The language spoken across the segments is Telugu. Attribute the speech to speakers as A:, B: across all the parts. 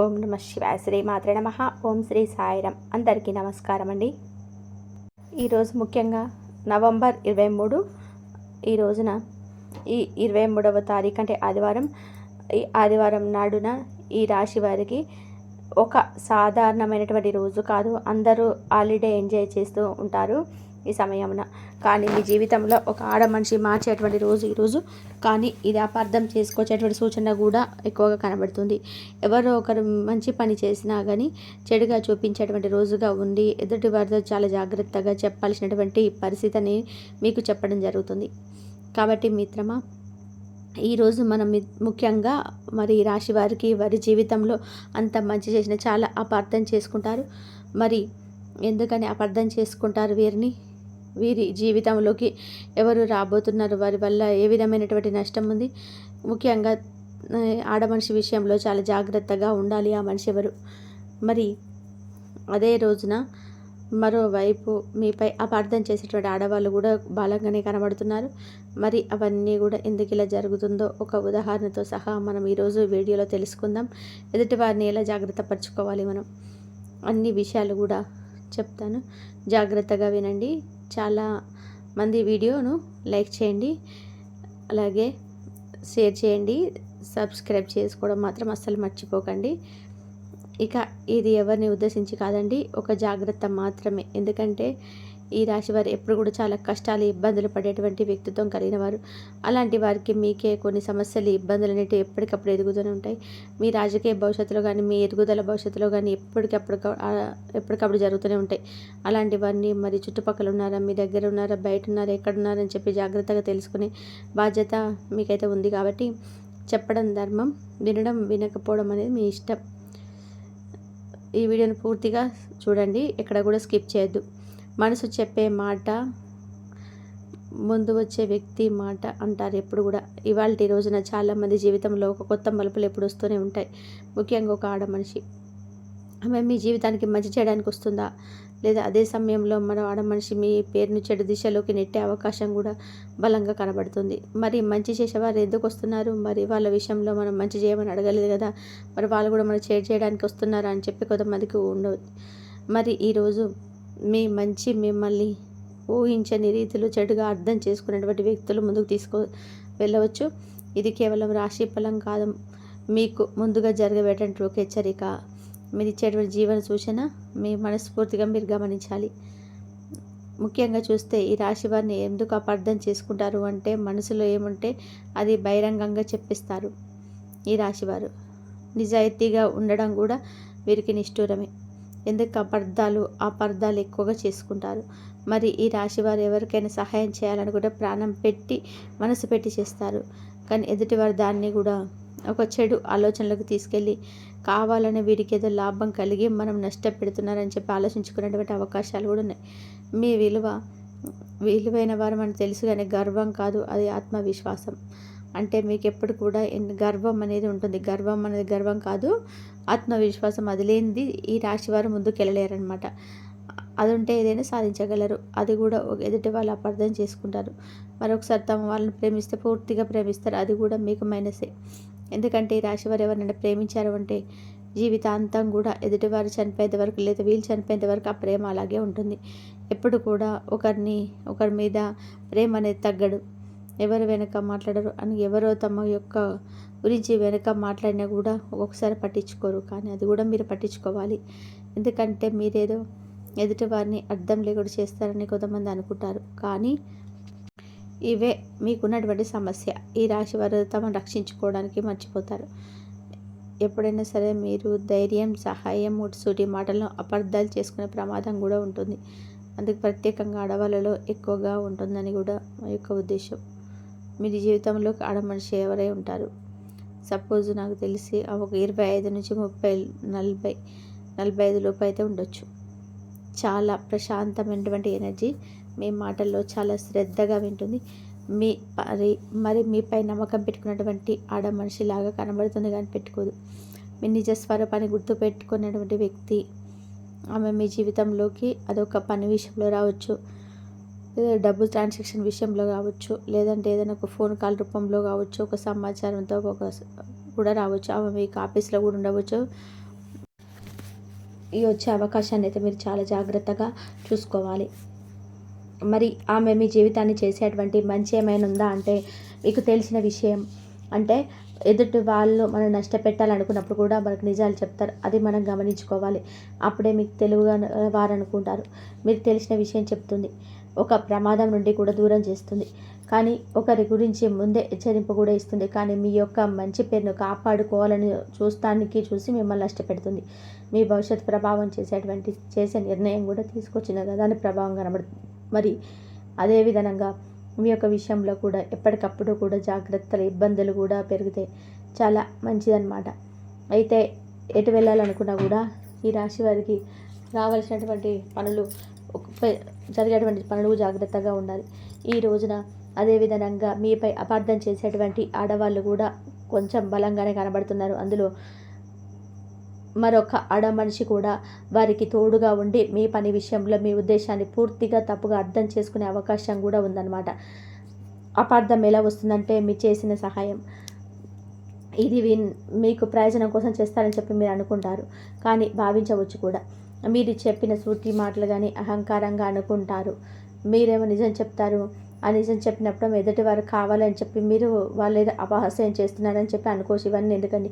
A: ఓం నమ శివాయ శ్రీ మాత్రే నమ. ఓం శ్రీ సాయిరం అందరికీ నమస్కారం అండి ఈరోజు ముఖ్యంగా నవంబర్ ఇరవై మూడు ఈ రోజున ఈ ఇరవై మూడవ తారీఖు అంటే ఆదివారం. ఈ ఆదివారం నాడున ఈ రాశి వారికి ఒక సాధారణమైనటువంటి రోజు కాదు. అందరూ హాలిడే ఎంజాయ్ చేస్తూ ఉంటారు. ఈ సమయమున. కానీ మీ జీవితంలో ఒక ఆడ మనిషి మార్చేటువంటి రోజు ఈరోజు కానీ ఇది అపార్థం చేసుకోవచ్చేటువంటి సూచన కూడా ఎక్కువగా కనబడుతుంది. ఎవరో ఒకరు మంచి పని చేసినా కానీ చెడుగా చూపించేటువంటి రోజుగా ఉండి ఎదుటి వారితో చాలా జాగ్రత్తగా చెప్పాల్సినటువంటి పరిస్థితిని మీకు చెప్పడం జరుగుతుంది. కాబట్టి మిత్రమా ఈరోజు మనం ముఖ్యంగా మరి రాశి వారికి వారి జీవితంలో అంత మంచి చేసిన చాలా అపార్థం చేసుకుంటారు. మరి ఎందుకని అపార్థం చేసుకుంటారు వీరిని? వీరి జీవితంలోకి ఎవరు రాబోతున్నారు? వారి వల్ల ఏ విధమైనటువంటి నష్టం ఉంది? ముఖ్యంగా ఆడమనిషి ఆడ మనిషి విషయంలో చాలా జాగ్రత్తగా ఉండాలి ఆ మనిషి ఎవరు? మరి అదే రోజున మరోవైపు మీపై అపార్థం చేసేటువంటి ఆడవాళ్ళు కూడా బాలంగానే కనబడుతున్నారు. మరి అవన్నీ కూడా ఎందుకు ఇలా జరుగుతుందో ఒక ఉదాహరణతో సహా మనం ఈరోజు వీడియోలో తెలుసుకుందాం. ఎదుటి వారిని ఎలా జాగ్రత్త పరచుకోవాలి మనం? అన్ని విషయాలు కూడా చెప్తాను. జాగ్రత్తగా వినండి. చాలా మంది వీడియోను లైక్ చేయండి. అలాగే షేర్ చేయండి. సబ్స్క్రైబ్ చేసుకోవడం మాత్రం అస్సలు మర్చిపోకండి. ఇక ఇది ఎవరిని ఉద్దేశించి కాదండి ఒక జాగ్రత్త మాత్రమే. ఎందుకంటే ఈ రాశి వారు ఎప్పుడు కూడా చాలా కష్టాలు ఇబ్బందులు పడేటువంటి వ్యక్తిత్వం కలిగిన వారు. అలాంటి వారికి మీకే కొన్ని సమస్యలు ఇబ్బందులు అనేవి ఎప్పటికప్పుడు ఎదుగుతూనే ఉంటాయి. మీ రాజకీయ భవిష్యత్తులో కానీ మీ ఎదుగుదల భవిష్యత్తులో కానీ ఎప్పటికప్పుడు ఎప్పటికప్పుడు జరుగుతూనే ఉంటాయి. అలాంటివన్నీ మరి చుట్టుపక్కల ఉన్నారా మీ దగ్గర ఉన్నారా బయట ఉన్నారా ఎక్కడ ఉన్నారని చెప్పి జాగ్రత్తగా తెలుసుకునే బాధ్యత మీకైతే ఉంది కాబట్టి చెప్పడం ధర్మం వినడం వినకపోవడం అనేది మీ ఇష్టం. ఈ వీడియోని పూర్తిగా చూడండి. ఎక్కడ కూడా స్కిప్ చేయొద్దు. మనసు చెప్పే మాట ముందు వచ్చే వ్యక్తి మాట అంటారు ఎప్పుడు కూడా. ఇవాళ రోజున చాలామంది జీవితంలో ఒక కొత్త మలుపులు ఎప్పుడు వస్తూనే ఉంటాయి. ముఖ్యంగా ఒక ఆడ మనిషి. ఆమె మీ జీవితానికి మంచి చేయడానికి వస్తుందా? లేదా అదే సమయంలో మరో ఆడ మనిషి మీ పేరును చెడు దిశలోకి నెట్టే అవకాశం కూడా బలంగా కనబడుతుంది. మరి మంచి చేసేవారు ఎందుకు వస్తున్నారు? మరి వాళ్ళ విషయంలో మనం మంచి చేయమని అడగలేదు కదా? మరి వాళ్ళు కూడా మనం చేర్ చేయడానికి వస్తున్నారా అని చెప్పి కొంతమందికి ఉండవచ్చు మరి ఈరోజు మీ మంచి మిమ్మల్ని ఊహించని రీతిలో చెడుగా అర్థం చేసుకునేటువంటి వ్యక్తులు ముందుకు తీసుకో వెళ్ళవచ్చు. ఇది కేవలం రాశి ఫలం కాదు. మీకు ముందుగా జరగబేటటువంటి ఒక హెచ్చరిక మీరు ఇచ్చేటువంటి జీవన సూచన మీ మనస్ఫూర్తిగా మీరు గమనించాలి. ముఖ్యంగా చూస్తే ఈ రాశి వారిని ఎందుకు అపార్థం చేసుకుంటారు అంటే మనసులో ఏముంటే అది బహిరంగంగా చెప్పిస్తారు ఈ రాశివారు నిజాయితీగా ఉండడం కూడా వీరికి నిష్ఠూరమే. ఎందుకు అబద్ధాలు అపార్థాలు ఎక్కువగా చేసుకుంటారు? మరి ఈ రాశి వారు ఎవరికైనా సహాయం చేయాలనుకుంటే ప్రాణం పెట్టి మనసు పెట్టి చేస్తారు. కానీ ఎదుటివారు దాన్ని కూడా ఒక చెడు ఆలోచనలకు తీసుకెళ్ళి కావాలని వీరికి ఏదో లాభం కలిగి మనం నష్టపెడుతున్నారని చెప్పి ఆలోచించుకునేటువంటి అవకాశాలు కూడా ఉన్నాయి. మీ విలువ విలువైన వారు మనకు తెలుసు కానీ గర్వం కాదు అది ఆత్మవిశ్వాసం. అంటే మీకు ఎప్పుడు కూడా గర్వం అనేది ఉంటుంది. గర్వం అనేది గర్వం కాదు. ఆత్మవిశ్వాసం అది లేనిది ఈ రాశి వారు ముందుకు వెళ్ళలేరనమాట అది ఉంటే ఏదైనా సాధించగలరు. అది కూడా ఎదుటి వాళ్ళు అపార్థం చేసుకుంటారు. మరొకసారి తమ వాళ్ళని ప్రేమిస్తే పూర్తిగా ప్రేమిస్తారు. అది కూడా మీకు మైనసే. ఎందుకంటే ఈ రాశి వారు ఎవరినైనా ప్రేమించారు అంటే జీవితాంతం కూడా ఎదుటివారు చనిపోయేంత వరకు లేదా వీళ్ళు చనిపోయేంత వరకు ఆ ప్రేమ అలాగే ఉంటుంది. ఎప్పుడు కూడా ఒకరిని ఒకరి మీద ప్రేమ అనేది తగ్గడు. ఎవరు వెనక మాట్లాడరు అని ఎవరో తమ యొక్క గురించి వెనక మాట్లాడినా కూడా ఒక్కొక్కసారి పట్టించుకోరు. కానీ అది కూడా మీరు పట్టించుకోవాలి. ఎందుకంటే మీరేదో ఎదుటి వారిని అర్థం లేకుండా చేస్తారని కొంతమంది అనుకుంటారు. కానీ ఇవే మీకున్నటువంటి సమస్య. ఈ రాశి వారు తమను రక్షించుకోవడానికి మర్చిపోతారు. ఎప్పుడైనా సరే మీరు ధైర్యం సహాయం ముడిసూటి మాటలను అపార్థాలు చేసుకునే ప్రమాదం కూడా ఉంటుంది. అందుకు ప్రత్యేకంగా అడవులలో ఎక్కువగా ఉంటుందని కూడా మా యొక్క ఉద్దేశం. మీ జీవితంలో ఆడ మనిషి ఎవరై ఉంటారు? సపోజ్ నాకు తెలిసి ఒక ఇరవై ఐదు నుంచి ముప్పై నలభై నలభై ఐదు లోపు అయితే ఉండొచ్చు. చాలా ప్రశాంతమైనటువంటి ఎనర్జీ మీ మాటల్లో చాలా శ్రద్ధగా వింటుంది. మీ మరి మరి మీపై నమ్మకం పెట్టుకున్నటువంటి ఆడ మనిషిలాగా కనబడుతుంది కానీ పెట్టుకోదు. మీ నిజ స్వరూపాన్ని గుర్తుపెట్టుకున్నటువంటి వ్యక్తి ఆమె మీ జీవితంలోకి అదొక పని విషయంలో రావచ్చు. డబ్బు ట్రాన్సాక్షన్ విషయంలో కావచ్చు లేదంటే ఏదైనా ఒక ఫోన్ కాల్ రూపంలో కావచ్చు ఒక సమాచారంతో ఒక కూడా రావచ్చు. ఆమె మీకు ఆఫీస్లో కూడా ఉండవచ్చు. ఈ వచ్చే అవకాశాన్ని అయితే మీరు చాలా జాగ్రత్తగా చూసుకోవాలి. మరి ఆమె మీ జీవితాన్ని చేసేటువంటి మంచి ఏమైనా ఉందా అంటే మీకు తెలిసిన విషయం అంటే ఎదుటి వాళ్ళు మనం నష్టపెట్టాలనుకున్నప్పుడు కూడా మనకు నిజాలు చెప్తారు. అది మనం గమనించుకోవాలి. అప్పుడే మీకు తెలుగుగా వారు అనుకుంటారు. మీరు తెలిసిన విషయం చెప్తుంది. ఒక ప్రమాదం నుండి కూడా దూరం చేస్తుంది. కానీ ఒకరి గురించి ముందే హెచ్చరింపు కూడా ఇస్తుంది. కానీ మీ యొక్క మంచి పేరును కాపాడుకోవాలని చూస్తానికి చూసి మిమ్మల్ని నష్టపెడుతుంది. మీ భవిష్యత్ ప్రభావం చేసేటువంటి చేసే నిర్ణయం కూడా తీసుకొచ్చిన కదా అని ప్రభావం కనబడుతుంది. మరి అదే విధంగా మీ యొక్క విషయంలో కూడా ఎప్పటికప్పుడు కూడా జాగ్రత్తలు ఇబ్బందులు కూడా పెరిగితే చాలా మంచిదన్నమాట. అయితే ఎటు వెళ్ళాలనుకున్నా కూడా ఈ రాశి వారికి రావాల్సినటువంటి పనులు జరిగేటువంటి పనులు జాగ్రత్తగా ఉండాలి. ఈ రోజున అదేవిధంగా మీపై అపార్థం చేసేటువంటి ఆడవాళ్ళు కూడా కొంచెం బలంగానే కనబడుతున్నారు. అందులో మరొక ఆడ మనిషి కూడా వారికి తోడుగా ఉండి మీ పని విషయంలో మీ ఉద్దేశాన్ని పూర్తిగా తప్పుగా అర్థం చేసుకునే అవకాశం కూడా ఉందన్నమాట. అపార్థం ఎలా వస్తుందంటే మీ చేసిన సహాయం. ఇది మీకు ప్రయోజనం కోసం చేస్తారని చెప్పి మీరు అనుకుంటారు. కానీ భావించవచ్చు కూడా. మీరు చెప్పిన సూటి మాటలు కానీ అహంకారంగా అనుకుంటారు. మీరేమో నిజం చెప్తారు. ఆ నిజం చెప్పినప్పుడు ఎదుటి వారు కావాలని చెప్పి మీరు వాళ్ళు ఏదో అపహాస్యం చేస్తున్నారని చెప్పి అనుకోవచ్చు. ఇవన్నీ ఎందుకండి?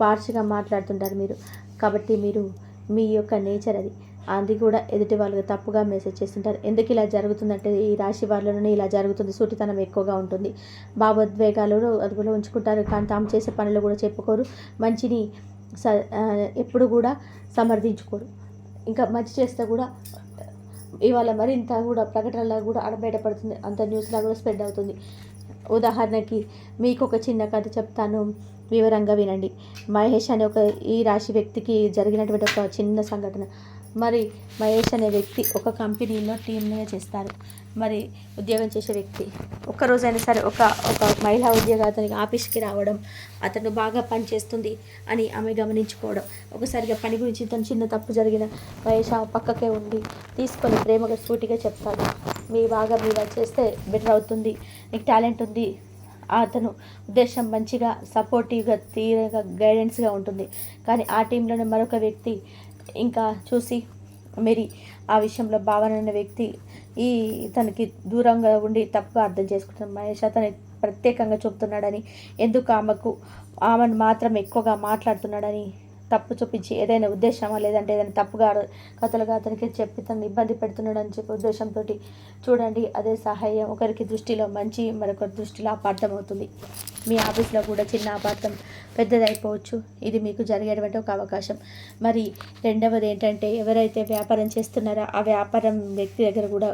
A: పార్షిగా మాట్లాడుతుంటారు మీరు. కాబట్టి మీరు మీ యొక్క నేచర్ అది. అది కూడా ఎదుటి వాళ్ళకి తప్పుగా మెసేజ్ చేస్తుంటారు. ఎందుకు ఇలా జరుగుతుందంటే ఈ రాశి వాళ్ళలోనే ఇలా జరుగుతుంది. సూటితనం ఎక్కువగా ఉంటుంది. భావోద్వేగాలు అదుపులో ఉంచుకుంటారు. కానీ తాము చేసే పనులు కూడా చెప్పుకోరు. మంచిని స ఎప్పుడు కూడా సమర్థించుకోరు. ఇంకా మంచి చేస్తే కూడా ఇవాళ మరింత కూడా ప్రకటనలా కూడా ఆడబయటపడుతుంది అంత న్యూస్లా కూడా స్ప్రెడ్ అవుతుంది. ఉదాహరణకి మీకు ఒక చిన్న కథ చెప్తాను వివరంగా వినండి. మహేష్ అనే ఒక ఈ రాశి వ్యక్తికి జరిగినటువంటి ఒక చిన్న సంఘటన. మరి మహేష్ అనే వ్యక్తి ఒక కంపెనీలో టీమ్గా చేస్తారు. మరి ఉద్యోగం చేసే వ్యక్తి ఒక్కరోజైనా సరే ఒక ఒక మహిళా ఉద్యోగ అతనికి ఆఫీస్కి రావడం అతను బాగా పని చేస్తుంది అని ఆమె గమనించుకోవడం ఒకసారిగా పని గురించి తను చిన్న తప్పు జరిగిన మహేష్ పక్కకే ఉండి తీసుకొని ప్రేమగా సూటిగా చెప్తాడు. మీ బాగా మీరు చేస్తే బెటర్ అవుతుంది నీకు టాలెంట్ ఉంది. అతను ఉద్దేశం మంచిగా సపోర్టివ్గా తీరగా గైడెన్స్గా ఉంటుంది. కానీ ఆ టీంలోనే మరొక వ్యక్తి ఇంకా చూసి మేరీ ఆ విషయంలో భావన అనే వ్యక్తి ఈ తనకి దూరంగా ఉండి తప్పుగా అర్థం చేసుకుంటున్నాడు మహేష్ అతని ప్రత్యేకంగా చూపుతున్నాడని ఎందుకు ఆమెకు ఆమెను మాత్రం ఎక్కువగా మాట్లాడుతున్నాడని తప్పు చూపించి ఏదైనా ఉద్దేశమా లేదంటే ఏదైనా తప్పుగా కథలుగా అతనికి చెప్పి తను ఇబ్బంది పెడుతున్నాడు అని చెప్పి ఉద్దేశంతో చూడండి అదే సహాయం ఒకరికి దృష్టిలో మంచి మరొకరి దృష్టిలో అపార్థం అవుతుంది మీ ఆఫీస్లో కూడా చిన్న అపార్థం పెద్దదైపోవచ్చు. ఇది మీకు జరిగేటువంటి ఒక అవకాశం. మరి రెండవది ఏంటంటే ఎవరైతే వ్యాపారం చేస్తున్నారో ఆ వ్యాపారం వ్యక్తి దగ్గర కూడా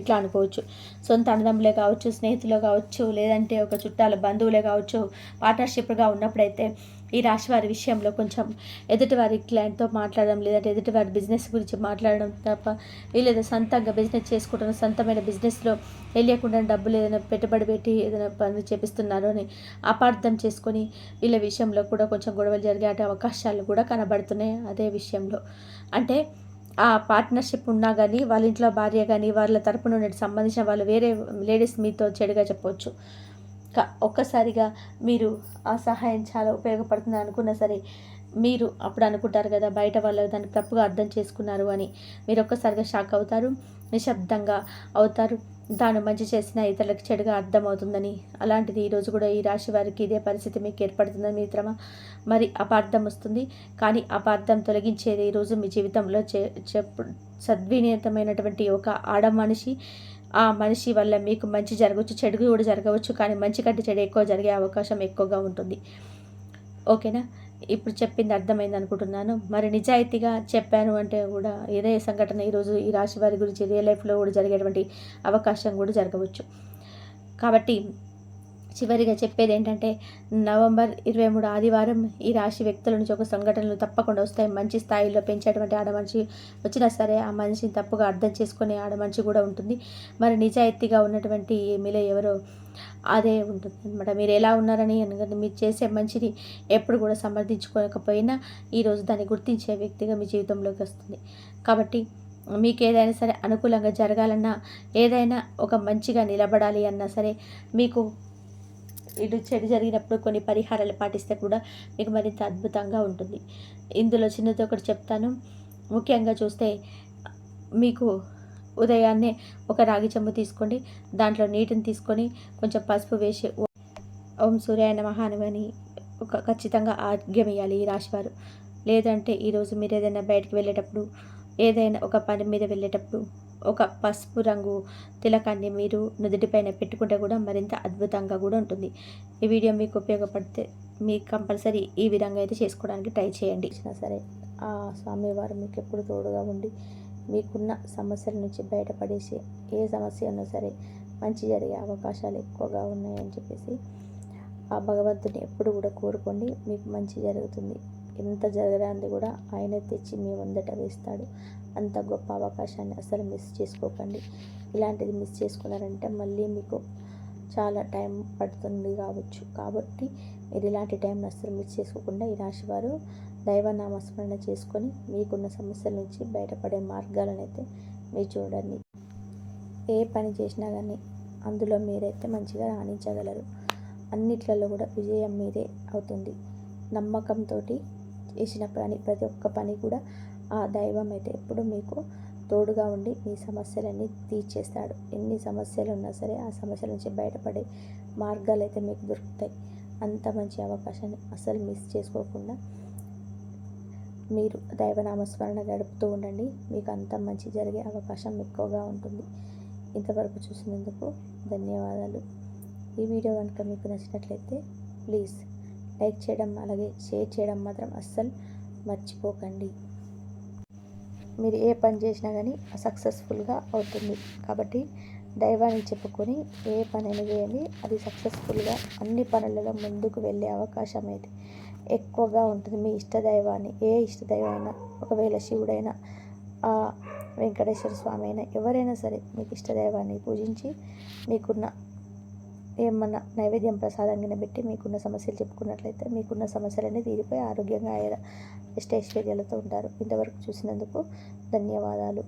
A: ఇట్లా అనుకోవచ్చు. సొంత అన్నదమ్ములే కావచ్చు స్నేహితులు కావచ్చు లేదంటే ఒక చుట్టాల బంధువులే కావచ్చు పార్ట్నర్షిప్గా ఉన్నప్పుడైతే ఈ రాశి వారి విషయంలో కొంచెం ఎదుటివారి క్లయింట్తో మాట్లాడడం లేదంటే ఎదుటివారి బిజినెస్ గురించి మాట్లాడడం తప్ప లేదా సొంతంగా బిజినెస్ చేసుకుంటున్న సొంతమైన బిజినెస్లో వెళ్ళకుండా డబ్బులు ఏదైనా పెట్టుబడి పెట్టి ఏదైనా పనులు చేపిస్తున్నారు అని అపార్థం చేసుకొని వీళ్ళ విషయంలో కూడా కొంచెం గొడవలు జరిగే అవకాశాలు కూడా కనబడుతున్నాయి అదే విషయంలో. అంటే ఆ పార్ట్నర్షిప్ ఉన్నా కానీ వాళ్ళ ఇంట్లో భార్య కానీ వాళ్ళ తరపున సంబంధించిన వాళ్ళు వేరే లేడీస్ మీతో చెడుగా చెప్పవచ్చు ఒక్కసారిగా మీరు ఆ సహాయం చాలా ఉపయోగపడుతుంది అనుకున్నా సరే మీరు అప్పుడు అనుకుంటారు కదా బయట వాళ్ళు దాన్ని తప్పుగా అర్థం చేసుకున్నారు అని. మీరు ఒక్కసారిగా షాక్ అవుతారు నిశ్శబ్దంగా అవుతారు. తాను మంచి చేసిన ఇతరులకు చెడుగా అర్థమవుతుందని అలాంటిది ఈరోజు కూడా ఈ రాశి వారికి ఇదే పరిస్థితి మీకు ఏర్పడుతుందని మిత్రమా? మరి అపార్థం వస్తుంది. కానీ అపార్థం తొలగించేది ఈరోజు మీ జీవితంలో చే చెప్పు సద్వినియతమైనటువంటి ఒక ఆడ మనిషి ఆ మనిషి వల్ల మీకు మంచి జరగవచ్చు చెడు కూడా జరగవచ్చు కానీ మంచి కంటే చెడు ఎక్కువ జరిగే అవకాశం ఎక్కువగా ఉంటుంది. ఓకేనా? ఇప్పుడు చెప్పింది అర్థమైంది అనుకుంటున్నాను. మరి నిజాయితీగా చెప్పాను అంటే కూడా ఇదే సంఘటన ఈరోజు ఈ రాశి వారి గురించి రియల్ లైఫ్లో కూడా జరిగేటువంటి అవకాశం కూడా జరగవచ్చు. కాబట్టి చివరిగా చెప్పేది ఏంటంటే నవంబర్ ఇరవై మూడు ఆదివారం ఈ రాశి వ్యక్తుల నుంచి ఒక సంఘటనలు తప్పకుండా వస్తాయి. మంచి స్థాయిలో పెంచేటువంటి ఆడమనిషి వచ్చినా సరే ఆ మనిషిని తప్పుగా అర్థం చేసుకునే ఆడమనిషి కూడా ఉంటుంది. మరి నిజాయితీగా ఉన్నటువంటి మీలో ఎవరో అదే ఉంటుంది. అనమాట మీరు ఎలా ఉన్నారని అనగా మీరు చేసే మంచిని ఎప్పుడు కూడా సమర్థించుకోకపోయినా ఈరోజు దాన్ని గుర్తించే వ్యక్తిగా మీ జీవితంలోకి వస్తుంది. కాబట్టి మీకు ఏదైనా సరే అనుకూలంగా జరగాలన్నా ఏదైనా ఒక మంచిగా నిలబడాలి అన్నా సరే మీకు ఇటు చెడు జరిగినప్పుడు కొన్ని పరిహారాలు పాటిస్తే కూడా మీకు మరింత అద్భుతంగా ఉంటుంది. ఇందులో చిన్నది ఒకటి చెప్తాను. ముఖ్యంగా చూస్తే మీకు ఉదయాన్నే ఒక రాగి చెంబు తీసుకోండి. దాంట్లో నీటిని తీసుకొని కొంచెం పసుపు వేసి ఓం సూర్యాయ నమః అని ఒక ఖచ్చితంగా ఆజ్ఞం ఈ రాశివారు. లేదంటే ఈరోజు మీరు ఏదైనా బయటకు వెళ్ళేటప్పుడు ఏదైనా ఒక పని మీద వెళ్ళేటప్పుడు ఒక పసుపు రంగు తిలకాన్ని మీరు నుదుటిపైన పెట్టుకుంటే కూడా మరింత అద్భుతంగా కూడా ఉంటుంది. ఈ వీడియో మీకు ఉపయోగపడితే మీకు కంపల్సరీ ఈ విధంగా అయితే చేసుకోవడానికి ట్రై చేయండి. ఇచ్చినా సరే ఆ స్వామివారు మీకు ఎప్పుడు తోడుగా ఉండి మీకున్న సమస్యల నుంచి బయటపడేసి ఏ సమస్య ఉన్నా సరే మంచి జరిగే అవకాశాలు ఎక్కువగా ఉన్నాయని చెప్పేసి ఆ భగవంతుని ఎప్పుడు కూడా కోరుకోండి. మీకు మంచి జరుగుతుంది. ఎంత జరగరాంది కూడా ఆయన తెచ్చి మీ ముందట వేస్తాడు. అంత గొప్ప అవకాశాన్ని అసలు మిస్ చేసుకోకండి. ఇలాంటిది మిస్ చేసుకున్నారంటే మళ్ళీ మీకు చాలా టైం పడుతుంది కావచ్చు. కాబట్టి మీరు ఇలాంటి టైంని అస్సలు మిస్ చేసుకోకుండా ఈ రాశి వారు దైవనామస్మరణ చేసుకొని మీకున్న సమస్యల నుంచి బయటపడే మార్గాలను అయితే మీరు చూడండి. ఏ పని చేసినా కానీ అందులో మీరైతే మంచిగా రాణించగలరు. అన్నిట్లలో కూడా విజయం మీదే అవుతుంది. నమ్మకంతో చేసిన పని ప్రతి ఒక్క పని కూడా ఆ దైవం అయితే ఎప్పుడు మీకు తోడుగా ఉండి మీ సమస్యలన్నీ తీర్చేస్తాడు. ఎన్ని సమస్యలు ఉన్నా సరే ఆ సమస్యల నుంచి బయటపడే మార్గాలు అయితే మీకు దొరుకుతాయి. అంత మంచి అవకాశాన్ని అసలు మిస్ చేసుకోకుండా మీరు దైవనామస్మరణ గడుపుతూ ఉండండి. మీకు అంత మంచి జరిగే అవకాశం ఎక్కువగా ఉంటుంది. ఇంతవరకు చూసినందుకు ధన్యవాదాలు. ఈ వీడియో కనుక మీకు నచ్చినట్లయితే ప్లీజ్ లైక్ చేయడం అలాగే షేర్ చేయడం మాత్రం అస్సలు మర్చిపోకండి. మీరు ఏ పని చేసినా కానీ సక్సెస్ఫుల్గా అవుతుంది. కాబట్టి దైవాన్ని చెప్పుకొని ఏ పనైనా చేయండి. అది సక్సెస్ఫుల్గా అన్ని పనులలో ముందుకు వెళ్ళే అవకాశం అయితే ఎక్కువగా ఉంటుంది. మీ ఇష్ట దైవాన్ని ఏ ఇష్ట దైవమైనా ఒకవేళ శివుడైనా వెంకటేశ్వర స్వామి అయినా ఎవరైనా సరే మీకు ఇష్ట దైవాన్ని పూజించి మీకున్న ఏమన్నా నైవేద్యం ప్రసాదంగా పెట్టి మీకున్న సమస్యలు చెప్పుకున్నట్లయితే మీకున్న సమస్యలన్నీ తీరిపోయి ఆరోగ్యంగా ఎస్టేశ్వర్యాలతో ఉంటారు. ఇంతవరకు చూసినందుకు ధన్యవాదాలు.